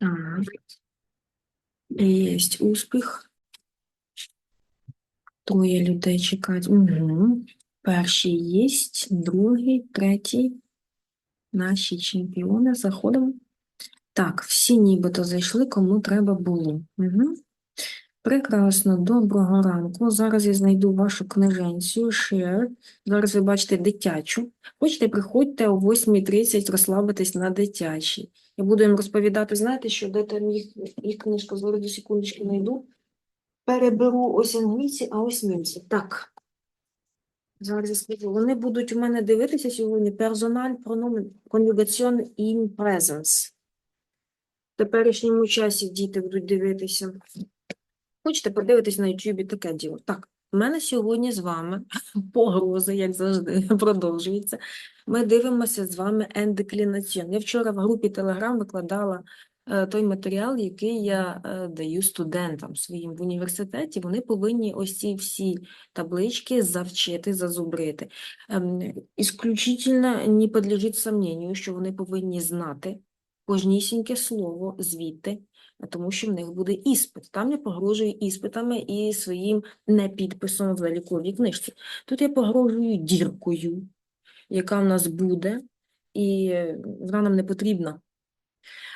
Так. Єсть успіх. Троє людей чекають. Угу. Перший єсть, другий, третій. Наші чемпіони. Заходимо. Так, всі нібито зайшли, кому треба було. Угу. Прекрасно, доброго ранку. Зараз я знайду вашу книженцю, share. Зараз ви бачите дитячу. Хочете, приходьте о 8.30 розслабитись на дитячій. Я буду їм розповідати, знаєте, що де там їх, їх книжка, зараз до секундочки знайду. Переберу ось англійці, а ось німці. Так. Зараз я скажу. Вони будуть у мене дивитися сьогодні персональ, прономен, конюгаціон in presence. В теперішньому часі діти будуть дивитися. Хочете подивитись на Ютубі таке діло. Так, у мене сьогодні з вами погрози, як завжди, продовжується. Ми дивимося з вами ендеклінаціон. Я вчора в групі Telegram викладала е, той матеріал, який я е, даю студентам своїм в університеті. Вони повинні ось ці всі таблички завчити, зазубрити. Ем, ісключительно не підлежить сомненню, що вони повинні знати кожнісіньке слово звідти, тому що в них буде іспит. Там я погрожую іспитами і своїм непідписом в заліковій книжці. Тут я погрожую діркою, яка в нас буде, і вона нам не потрібна,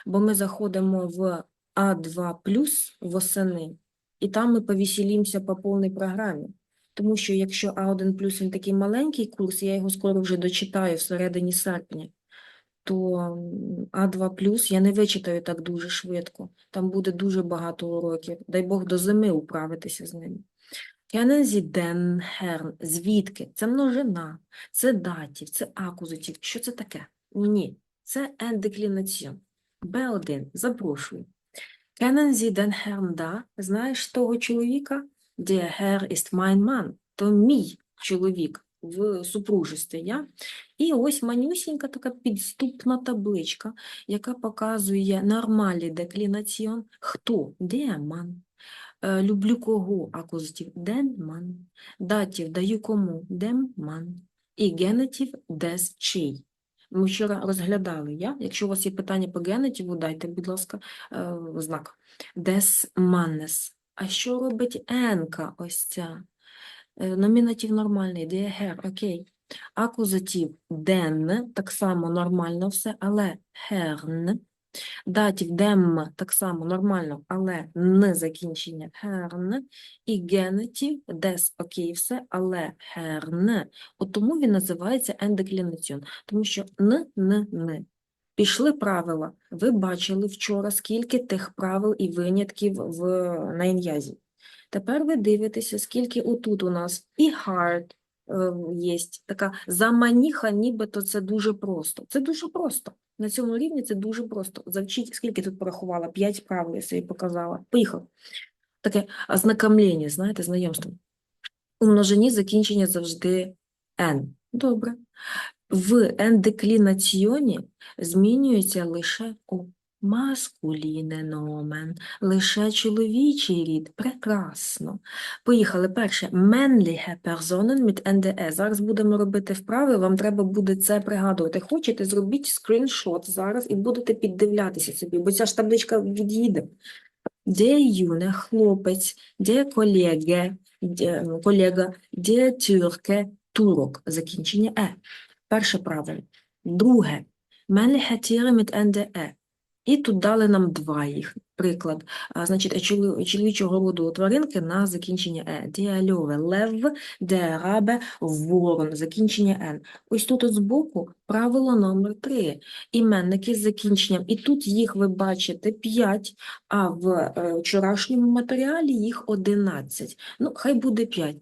бо ми заходимо в А2 восени, і там ми повеселімося по повній програмі. Тому що якщо А1 він такий маленький курс, я його скоро вже дочитаю всередині серпня, то А2 я не вичитаю так дуже швидко. Там буде дуже багато уроків. Дай Бог до зими управитися з Sie den Herrn? Звідки? Це множина, це датів, це акузатив. Що це таке? Ні, це ендеклінаціон. Б1. Запрошую. Den Herrn da? Знаєш того чоловіка? Der Herr ist mein Mann. То мій чоловік в супружестві. Я? І ось манюсінька така підступна табличка, яка показує нормальний деклінаціон. Хто? Mann. Е, Люблю кого? Акузатив Mann. Датів даю кому? Mann. І генетив des чий. Ми вчора розглядали я. Якщо у вас є питання по генетиву, дайте, будь ласка, е, знак. Des Mannes. А що робить енка ось ця? Е, Номінатив нормальний, der Herr, окей. Акузатив den, так само нормально все, але Herrn. Датів dem так само нормально, але н закінчення Herrn. І генетив des, окей, все, але Herrn. От тому він називається ендеклінаціон, тому що н, н, н. Пішли правила. Ви бачили вчора, скільки тих правил і винятків в, на ін'язі. Тепер ви дивитеся, скільки отут у нас і hard є така заманіха, нібито це дуже просто. Це дуже просто. На цьому рівні це дуже просто. Завчіть, скільки тут порахувала? П'ять правил я собі показала. Поїхав. Таке ознакомлення, знаєте, знайомство. У множині закінчення завжди n. Добре. В ендеклінаціоні змінюється лише у маскуліне номен, лише чоловічий рід. Прекрасно. Поїхали. Перше. Männliche Personen mit NDE. Зараз будемо робити вправи, вам треба буде це пригадувати. Хочете, зробіть скріншот зараз і будете піддивлятися собі, бо ця ж табличка від'їде. Де юне, хлопець, де колеги, де, колега, де тюрке, турок, закінчення е. Перше правило. Друге. Männliche Tiere mit NDE. І тут дали нам два їх. Приклад. Значить, чоло- чоловічого роду тваринки на закінчення е. Діальове, лев, дерабе, ворон, закінчення н. Ось тут от збоку правило номер три. Іменники з закінченням. І тут їх ви бачите 5, а в е, вчорашньому матеріалі їх 11. Ну, хай буде 5.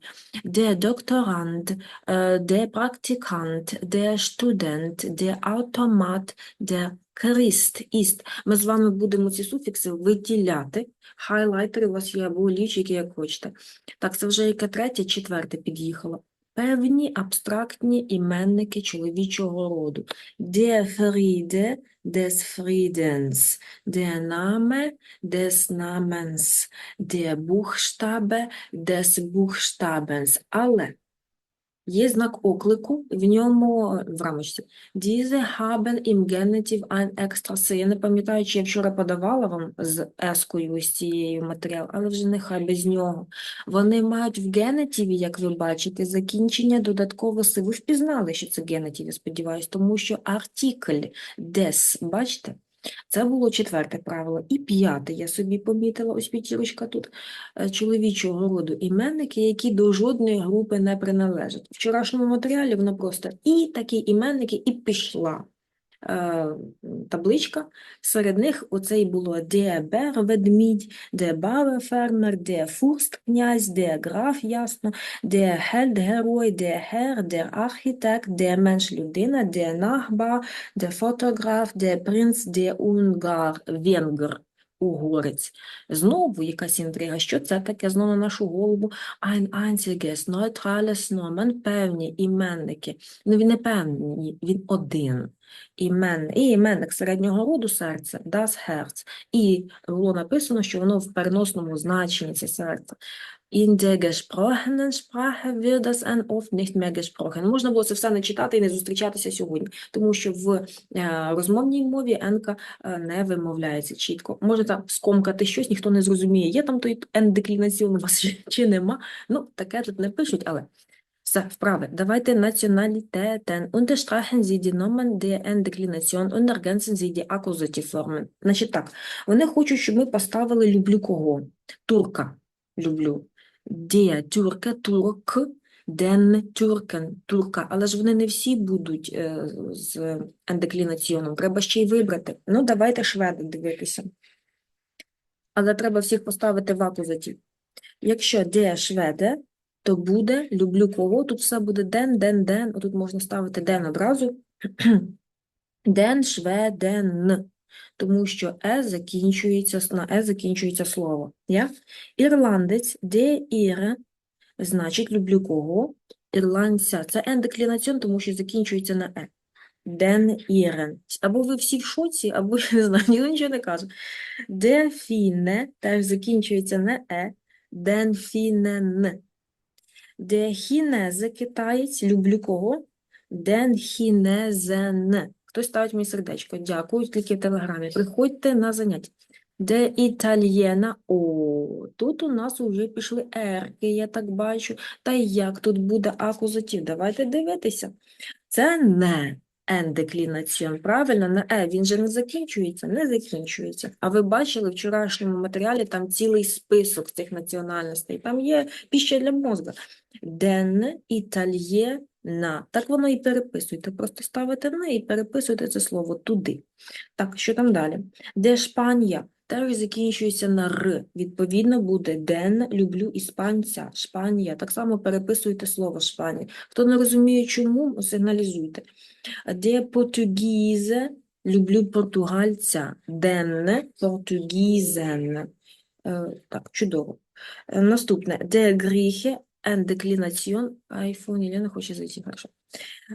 Der Doktorand, е, der Praktikant, der Student, der Automat, Christ ist. Ми з вами будемо ці суфікси виділяти. Хайлайтери у вас є або олівчики, як хочете. Так, це вже яке третє, четверте під'їхало. Певні абстрактні іменники чоловічого роду. Der Friede des Friedens, der Name des Namens, der Buchstabe des Buchstabens. Але Є знак оклику, в ньому, в рамочці. Diese haben im Genitiv ein Extra Я не пам'ятаю, чи я вчора подавала вам з ескою ось цією матеріал, але вже нехай без нього. Вони мають в генетиві, як ви бачите, закінчення додатково си. Ви впізнали, що це генетив, я сподіваюся, тому що артикль des, бачите? Це було четверте правило. І п'яте, я собі помітила, ось п'ятірочка тут, е, чоловічого роду іменники, які до жодної групи не приналежать. В вчорашньому матеріалі воно просто і такі іменники, і пішла табличка. Серед них оце і було де бер ведмідь, де баве фермер, де фурст князь, де граф ясно, де хельд герой, де гер, де архітект, де менш людина, де нахба, де фотограф, де принц, де унгар, венгр. Угорець. Знову якась інтрига. Що це таке? Знову на нашу голову. Ein einziges, neutrales Nomen, певні іменники. Ну, він не певний, він один. Імен, і іменник середнього роду серце, das Herz. І було написано, що воно в переносному значенні це серце. In der gesprochenen Sprache wird das ein oft nicht mehr gesprochen. Можна було це все не читати і не зустрічатися сьогодні, тому що в розмовній мові енка не вимовляється чітко. Може там скомкати щось, ніхто не зрозуміє, є там той ендеклінаціон у вас чи- нема. Ну, таке тут не пишуть, але все, вправи. Давайте Nationalitäten. Unterstreichen Sie die Nomen der Endeklination und ergänzen. Значить так, вони хочуть, щоб ми поставили люблю кого? Турка. Люблю. Der Türke, турк, den Türken, турка. Але ж вони не всі будуть е, з ендеклінаціоном. Треба ще й вибрати. Ну, давайте шведи дивитися. Але треба всіх поставити в акузатив. Якщо der шведе, то буде люблю кого. Тут все буде ден, ден, ден. Отут можна ставити ден одразу. Ден, шведен. Тому що е закінчується, на е закінчується слово. Я? Ірландець, де іре, значить люблю кого? Ірландця. Це ендеклінаціон, тому що закінчується на е. Ден ірен. Або ви всі в шоці, або я не знаю, нічого не каже. Дельфіне теж закінчується на е. Денфінен. Дехінезе китаєць, люблю кого? Денхінезен. Хтось ставить мені сердечко. Дякую, тільки в телеграмі. Приходьте на заняття. Де італієна? О, тут у нас вже пішли ерки, я так бачу. Та як тут буде акузатив? Давайте дивитися. Це не ендеклінаціон, правильно? На е, він же не закінчується, не закінчується. А ви бачили в вчорашньому матеріалі там цілий список цих національностей. Там є піща для мозга. Ден італьєна. Так воно і переписуйте. Просто ставите на і переписуйте це слово туди. Так, що там далі? Де Шпанія? Теж закінчується на р. Відповідно буде ден, люблю іспанця, Шпанія. Так само переписуйте слово Шпанія. Хто не розуміє, чому, сигналізуйте. Де португізе, люблю португальця, ден, португізен. Е, Так, чудово. Е, Наступне. Де гріхи, ендеклінаціон, айфон, не хочу зайти, хорошо.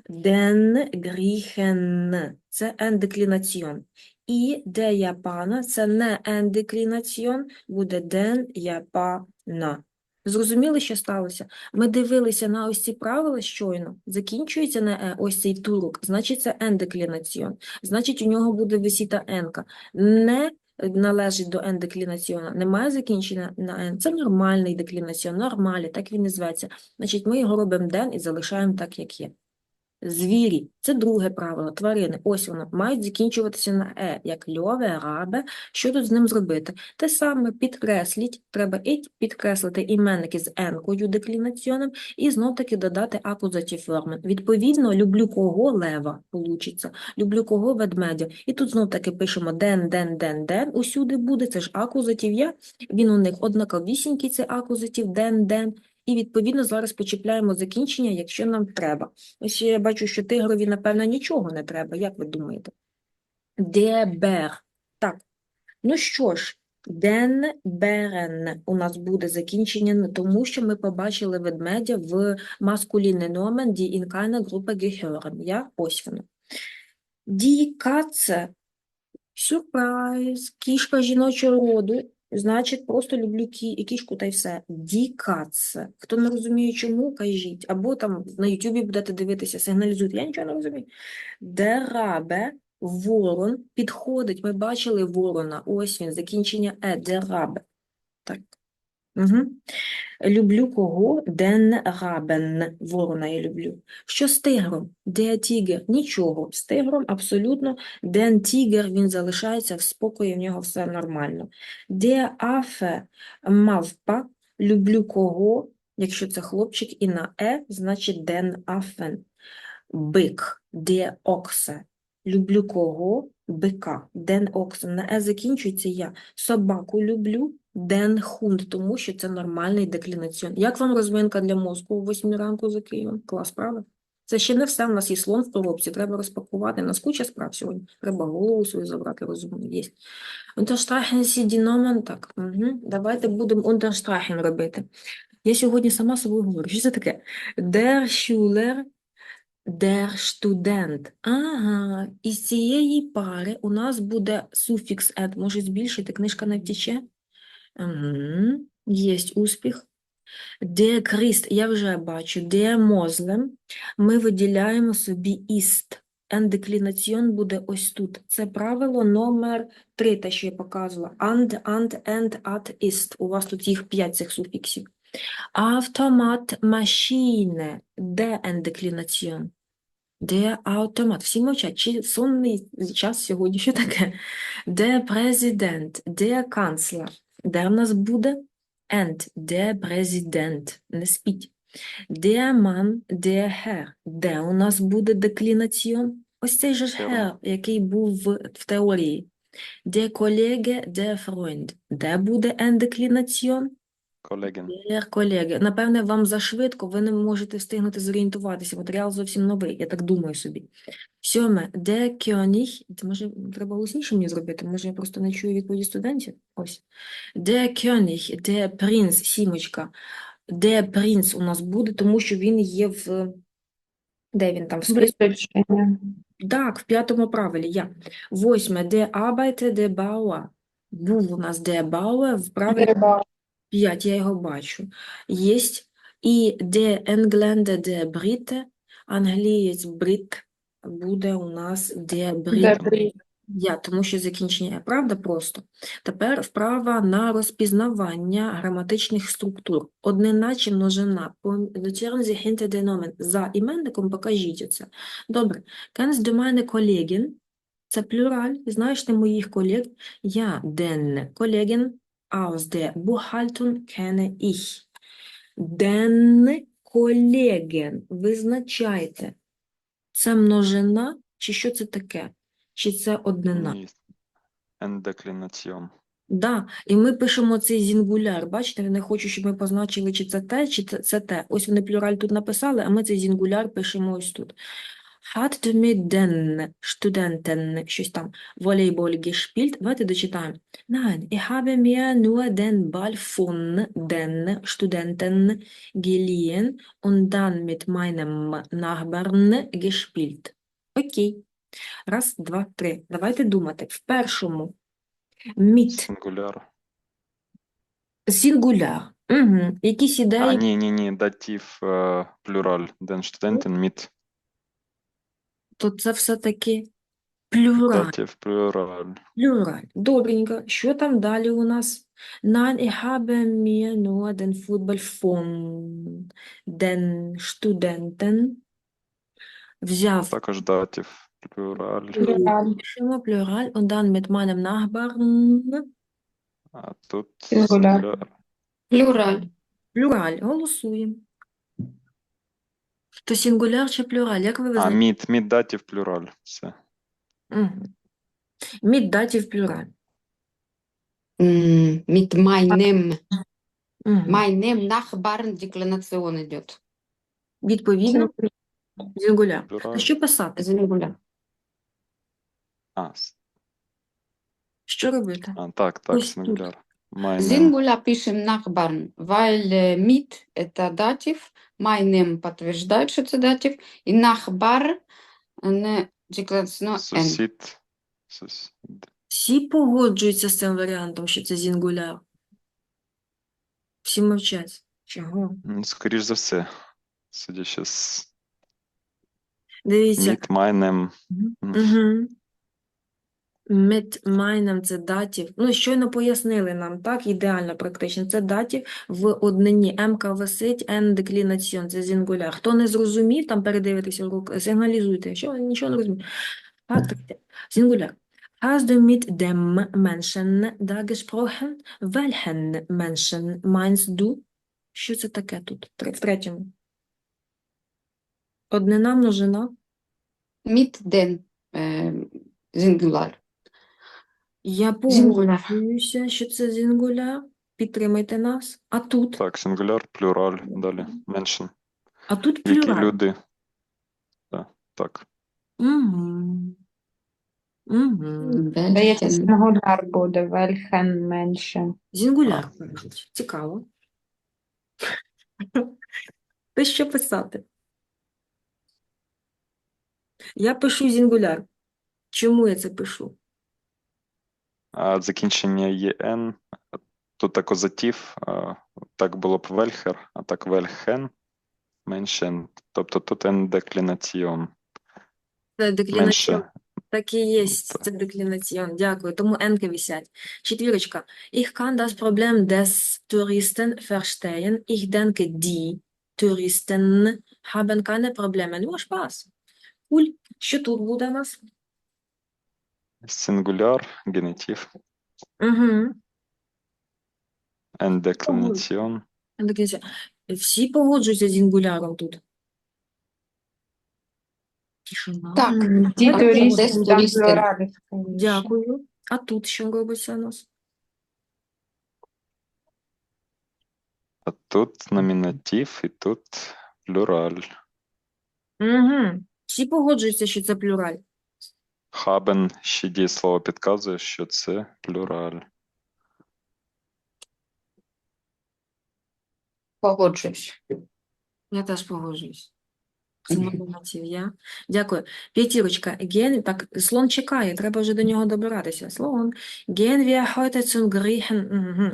Den Griechen – це ендеклінаціон. І де Япана – це не ендеклінаціон, буде den Япана. Зрозуміли, що сталося? Ми дивилися на ось ці правила щойно. Закінчується на е, ось цей турок, значить це ендеклінаціон. Значить, у нього буде висіта енка. Не належить до ендеклінаціона, немає закінчення на N. Це нормальний деклінаціон, нормальний, так він і зветься. Значить, ми його робимо ден і залишаємо так, як є. Звірі – це друге правило. Тварини, ось воно, мають закінчуватися на е, як льове, рабе. Що тут з ним зробити? Те саме підкресліть, треба і підкреслити іменники з енкою деклінаціоном і знов-таки додати акузатив форми. Відповідно, люблю кого лева получиться, люблю кого ведмедя. І тут знов-таки пишемо ден, ден, ден, ден. Усюди буде, це ж акузатив я. Він у них однаковісінький, це акузатив, ден, ден. І, відповідно, зараз почіпляємо закінчення, якщо нам треба. Ось я бачу, що тигрові, напевно, нічого не треба. Як ви думаєте? Дебер. Так. Ну що ж, den Beren у нас буде закінчення, тому що ми побачили ведмедя в маскулінний номен, in keine Gruppe gehören. Я ось воно. Die Katze. Сюрприз. Кішка жіночого роду. Значить просто люблю кі- кішку та й все. дікаться. Хто не розуміє, чому, кажіть. Або там на Ютубі будете дивитися, сигналізуйте. Я нічого не розумію. Дерабе, ворон, підходить. Ми бачили ворона. Ось він, закінчення е, дерабе. Так. Угу. Люблю кого? Den Raben. Ворона я люблю. Що з тигром? Der Tiger? Нічого. З тигром абсолютно. Den Tiger, він залишається в спокої, в нього все нормально. Der Affe? Мавпа. Люблю кого? Якщо це хлопчик і на е, значить den Affen. Бик. Der Ochse. Люблю кого? Бика. Den Ochse. На е закінчується я. Собаку люблю. Den Hund, тому що це нормальний деклінаціон. Як вам розминка для мозку о 8 ранку за Києвом? Клас, правда? Це ще не все. У нас є слон в коробці, треба розпакувати. Нас куча справ сьогодні. Треба голову свою забрати, розумно, є. Die Nomen. Так, угу. давайте будемо Unterstreichen робити. Я сьогодні сама собою говорю. Що це таке? Der Schüler, der Student. Ага, із цієї пари у нас буде суфікс «ed». Може збільшити, книжка не втіче? Угу. Єсть успіх. Der Christ, я вже бачу. Der Muslim. Ми виділяємо собі іст. Ендеклінаціон буде ось тут. Це правило номер 3, те, що я показувала. And, and, and, at, ist. У вас тут їх 5 цих суфіксів. Автомат, машине. Де ендеклінаціон? Де автомат? Всі мовчать. Чи сонний час сьогодні? Що таке? Де президент? Де канцлер? Де в нас буде? And, де президент? Не спіть. Де ман, де хер? Де у нас буде деклінаціон? Ось цей же ж Хер. хер, який був в, в теорії. Де колеги, де фройнд? Де буде ендеклінаціон? Колеген. Dear колеги, напевне, вам зашвидко, ви не можете встигнути зорієнтуватися. Матеріал зовсім новий, я так думаю собі. Сьоме, де це може треба голосніше мені зробити, може я просто не чую відповіді студентів? Ось. Де König, де принц, сімочка, де принц у нас буде, тому що він є в... Де він там? В списку? Так, в п'ятому правилі, я. Восьме, де Arbeite, де Bauer. Був у нас де Bauer, в правилі Треба 5, я його бачу. Єсть і де Engländer, де Брите, англієць брит буде у нас де Брит. Я, тому що закінчення правда просто. Тепер вправа на розпізнавання граматичних структур. Однина чи множина. Notieren Sie hinter den За іменником покажіть оце. Добре. Kennst du meine Kollegin? Це плюраль. Знаєш ти моїх колег? Я den Kollegen aus der Buchhaltung kenne ich. Den Kollegen. Визначайте. Це множина чи що це таке? Чи це однина? Ендеклінаціон. Да, і ми пишемо цей зінгуляр. Бачите, я не хочу, щоб ми позначили, чи це те, чи це те. Ось вони плюраль тут написали, а ми цей зінгуляр пишемо ось тут. Hat Studenten щось там Volleyball gespielt? Давайте дочитаємо. Nein, ich habe mir nur den Ball von den Studenten geliehen und dann mit meinem Nachbarn gespielt. Окей. Раз, два, три. Давайте думати. В першому mit Сингуляр. Сингуляр. Угу. Якісь А, ні, ні, ні, датів е, плюраль. Den Studenten mit. То це все-таки плюраль. Датів плюраль. Плюраль. Добренько. Що там далі у нас? Nein, ich habe mir nur den Football von den Studenten взяв Також датів плюраль. Плюраль. Пишемо плюраль und dann mit meinem Nachbarn А тут плюраль. плюраль. Голосуємо. То сингуляр чи плюраль? Як ви А, визначаєте? мід, мід датів плюраль. Все. Мгм. Mit датів плюраль. М, Mit meinem, Мгм. meinem Nachbarn деклинацион идет. Відповідно, сингуляр. А Плюраль. що писати? Сингуляр. А, с- Що робити? а, так, так, Ось тут. сингуляр. Meinem. Сингуляр пишем Nachbarn, weil э, mit это датив, meinem подтверждает, что это датив, и Nachbar не декларационно N. Сусід. Сусід. Всі погоджуються з цим варіантом, що це зінгуляр. Всі мовчать. Чого? М, Скоріш за все, судячи з Дивіться. міт майнем. Mit meinem – це датів. Ну, щойно пояснили нам, так, ідеально практично. Це датів в однині. МК висить, N деклінаціон, це зінгуляр. Хто не зрозумів, там передивитися урок, сигналізуйте. Що нічого не розумію. Зінгуляр. Hast du mit dem Menschen da gesprochen? Welchen Menschen meinst du? Що це таке тут? В третьому. Однина, множина. Mit den äh, Singular. Я Зінгуляр. погоджуюся, що це зінгуляр. Підтримайте нас. А тут? Так, сингуляр, плюраль, далі меншин. А тут Які плюраль. люди. Так, так. Угу. Угу. Здається, Welchen. сингуляр буде, вельхен менше. Зінгуляр, кажуть. Цікаво. Ти що писати? Я пишу зінгуляр. Чому я це пишу? Закінчення ЄН, тут акузатив, а, так було б вельхер, а так вельхен, меншен. Тобто тут деклінаціон. Це деклінаціон. Так і є, це деклінаціон. Дякую. Тому енки висять. Четвірочка. Ich kann das Problem des Touristen verstehen. Ich denke, die Touristen haben keine Probleme. Nur Spaß. Куль. Що тут буде у нас? Сингуляр, генетив, Угу. N деклінаціон. Всі погоджуються з зінгуляром тут. Тишина. Так. Плюралів, скоріше. Дякую. А тут що робиться у нас? А тут номінатив і тут плюраль. Угу. Всі погоджуються, що це плюраль. Хабен ще дієслово підказує, що це плюраль. Погоджуюсь. Я теж погоджуюсь. Це номінація я. Дякую. П'ятірочка. Gehen, так, слон чекає, треба вже до нього добиратися. Слон. Gehen wir heute zum Griechen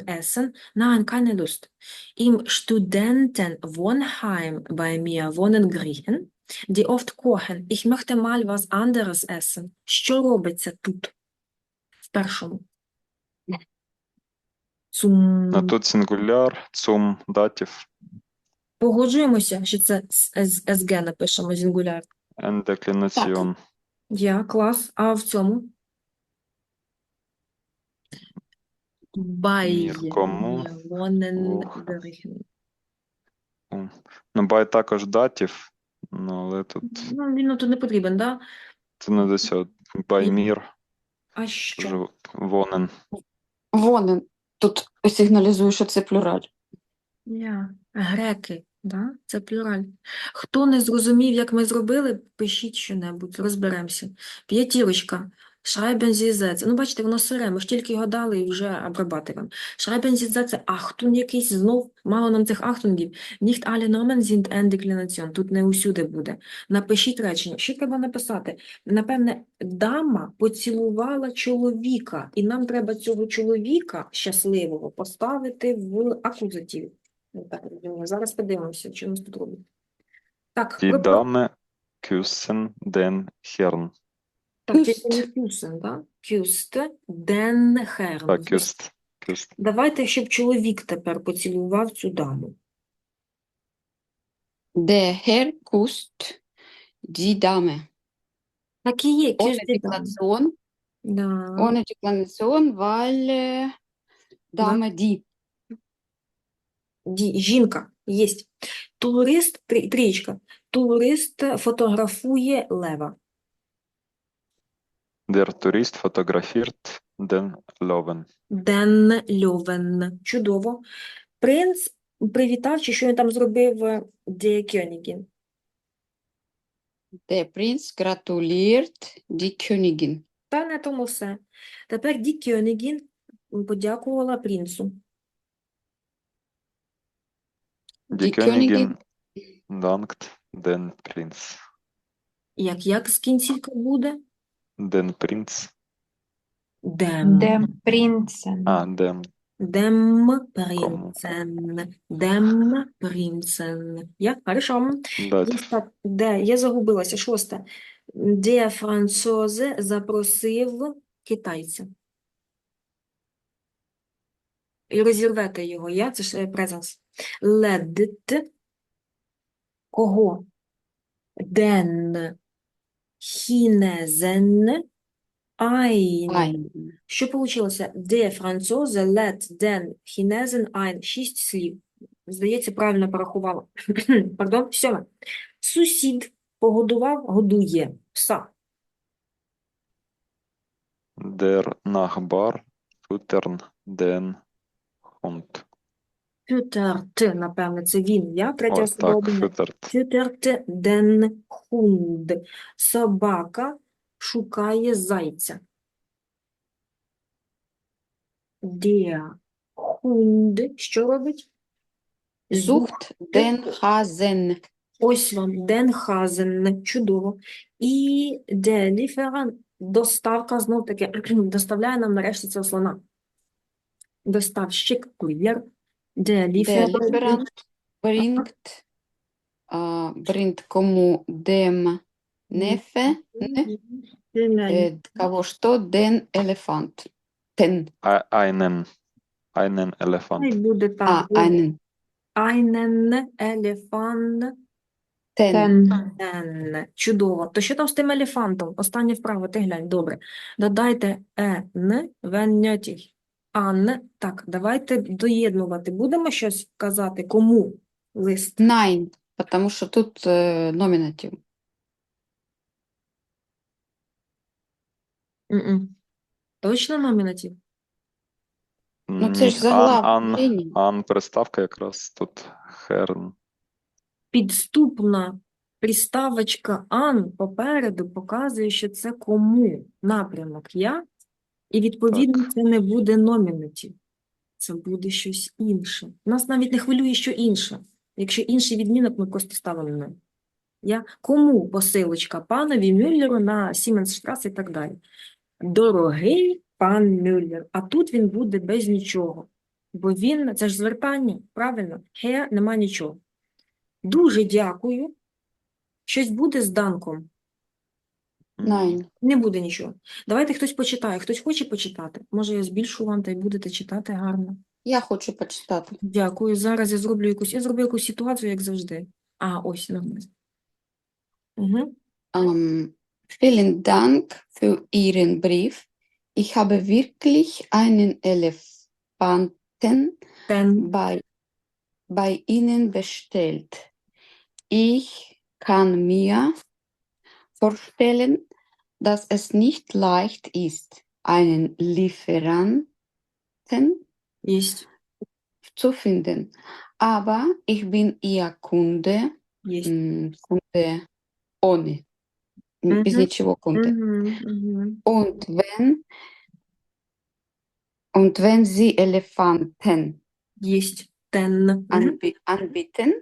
essen? Nein, keine Lust. Im Studentenwohnheim bei mir wohnen Griechen, die oft kochen. Ich möchte mal was anderes essen. Що робиться тут? В першому. Zum... А тут сингуляр, цум, датів, Погоджуємося, що це з СГ напишемо, зінгуляр. N деклінаціон. Я, клас. А в цьому? Бай. Мір кому? Вонен Ну, бай також датів, ну, але тут Ну, він тут не потрібен, да? це не до цього. Баймір, А що? вже вонен. Вонен. Тут сигналізує, що це плюраль. Я. Греки, да? Це плюраль. Хто не зрозумів, як ми зробили, пишіть що-небудь, розберемося. П'ятірочка. Sätze. Ну, бачите, воно сире, ми ж тільки його дали і вже Sie Sätze. Ахтун якийсь знов, мало нам цих ахтунгів. Nicht alle Nomen sind Endeklination. Тут не усюди буде. Напишіть речення. Що треба написати? Напевне, дама поцілувала чоловіка, і нам треба цього чоловіка щасливого поставити в акузативі. Ну. Зараз подивимося, що нас тут робить. Так, Die Dame küssen den Herrn. Так, це Кюст. не кюсен, да? Кюст, ден херн. Так, küsst. Küsst. Давайте, щоб чоловік тепер поцілував цю даму. Der Herr küsst die Dame. Так і є, Ohne кюст ді дам. Deklination. Да. Ohne Deklination, weil äh, Dame die. Ді, жінка, єсть. Турист, три, трієчка. Турист фотографує лева. Der Tourist fotografiert den Löwen. Ден Льовен. Чудово. Принц привітав, чи що він там зробив Ді Кьонігін. Der Prinz gratuliert die Königin. Та на тому все. Тепер Ді Кьонігін подякувала принцу. Die Die Königin dankt den Prinz. Як, як з кінцівка буде? Den Prinz Dem. Dem Prinzen. А, dem. Dem Кому? Prinzen. Dem Prinzen. Я? Хорошо. Ось де? Я загубилася. Шосте. Де французи запросив китайця. І розірвете його. Я? Це ж презенс. Ледт. Кого? Den Chinesen ein. Ein. Що получилося? Де французи лет ден хінезен айн. Шість слів. Здається, правильно порахувала. Пардон, сьоме. Сусід погодував, годує пса. Der Nachbar füttern den Hund. Füttert, напевне, це він. Я третя О, особа так, одне. füttert. Füttert den Hund. Собака шукає зайця. Der Hund. Що робить? Sucht den Hasen. Ось вам Денхазен, чудово. І де Lieferant, доставка, знов таки, доставляє нам нарешті цього слона. Доставщик, кур'єр, де Der Lieferant, Lieferant bringt, äh, bringt кому dem Neffe, ne? Äh, кого что, den Elefant. Ten. Ei- Einen. Einen Elefant. буде А, так. einen. Einen Elefanten. Ten. Чудово. То що там з тим елефантом? Останнє вправо, ти глянь, добре. Додайте ен, wenn nötig. Ан. Так, давайте доєднувати. Будемо щось казати? Кому лист? Nein, потому что тут э, номинатив. М-м. Точно номінатив? Ну, це ж. Ан, Ан, приставка якраз тут. Херн. Підступна приставочка ан попереду показує, що це кому напрямок я, і відповідно Так. це не буде номінатив. Це буде щось інше. Нас навіть не хвилює, що інше. Якщо інший відмінок, ми просто ставимо на. Я кому посилочка панові Мюллеру на Сіменсштрас і так далі. Дорогий пан Мюллер. А тут він буде без нічого. Бо він, це ж звертання, правильно? Ге, нема нічого. Дуже дякую. Щось буде з Данком? Nein. Не буде нічого. Давайте хтось почитає. Хтось хоче почитати? Може, я збільшу вам та й будете читати гарно. Я хочу почитати. Дякую. Зараз я зроблю якусь, я зроблю якусь ситуацію, як завжди. А, ось, нормально. Угу. Ähm, vielen Dank für Ihren Brief. Ich habe wirklich einen Elefanten bei, bei Ihnen bestellt. Ich kann mir vorstellen, dass es nicht leicht ist, einen Lieferanten Єсть. zu finden. Aber ich bin Ihr Kunde, Єсть. м, Kunde ohne, м, без Мгм. ничего Kunde. Угу, угу. Und wenn, und wenn Sie Elefanten Єсть. Тен. Мгм. anbi anbieten,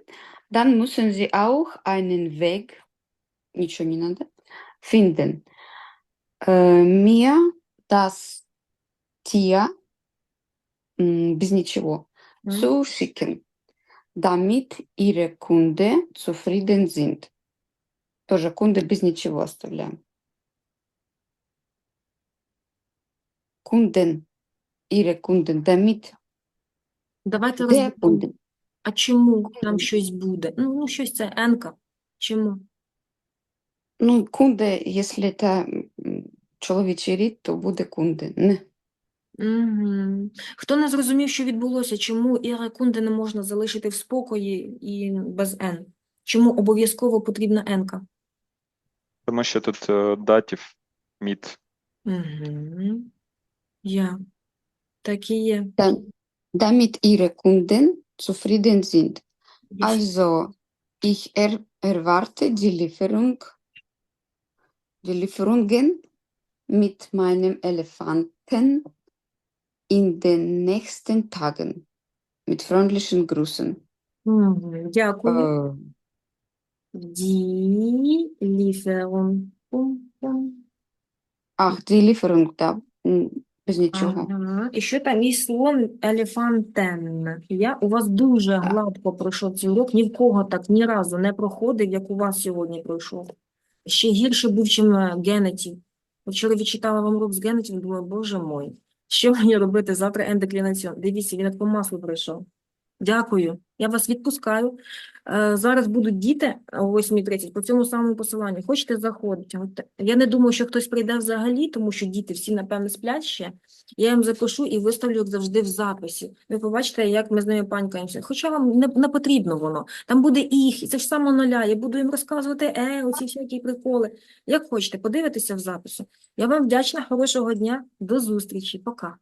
dann müssen Sie auch einen Weg, ничего не надо, finden, Mir das Tier без ничего zu schicken, damit Ihre Kunde zufrieden sind. Тоже Kunde без ничего оставляем. Kunden, Ihre Kunden, damit Давайте розберемо. Kunden. А чому там щось буде? Ну, ну щось це енка. Чому? Ну, кунде, якщо це м, чоловічий рід, то буде кунде. Не. Угу. Хто не зрозумів, що відбулося? Чому Іра Кунде не можна залишити в спокої і без Н? Чому обов'язково потрібна енка? Тому що тут е, датів, мід. Угу. Я. Так і є. Da- Damit Ihre Kunden zufrieden sind. Also, ich er erwarte die Lieferung, die Lieferungen mit meinem Elefanten in den nächsten Tagen. Mit freundlichen Grüßen. Мгм. Дякую. Äh, Die Lieferung. Ach, die Lieferung da. м, без нічого. Ага. І що там і слон елефантен. Я у вас дуже гладко пройшов цей урок, ні в кого так ні разу не проходив, як у вас сьогодні пройшов. Ще гірше був, чим е, генетів. Вчора відчитала вам урок з генетів, думаю, боже мой, що мені робити завтра ендоклінаціон? Дивіться, він як по маслу пройшов. Дякую. Я вас відпускаю. Е, Зараз будуть діти о 8.30 по цьому самому посиланню. Хочете заходити? Я не думаю, що хтось прийде взагалі, тому що діти всі, напевно, сплять ще. Я їм запишу і виставлю, як завжди, в записі. Ви побачите, як ми з ними панькаємося. Хоча вам не, не потрібно воно. Там буде їх, і це ж само нуля. Я буду їм розказувати, е, оці всякі приколи. Як хочете, подивитися в записі. Я вам вдячна, хорошого дня, до зустрічі, пока.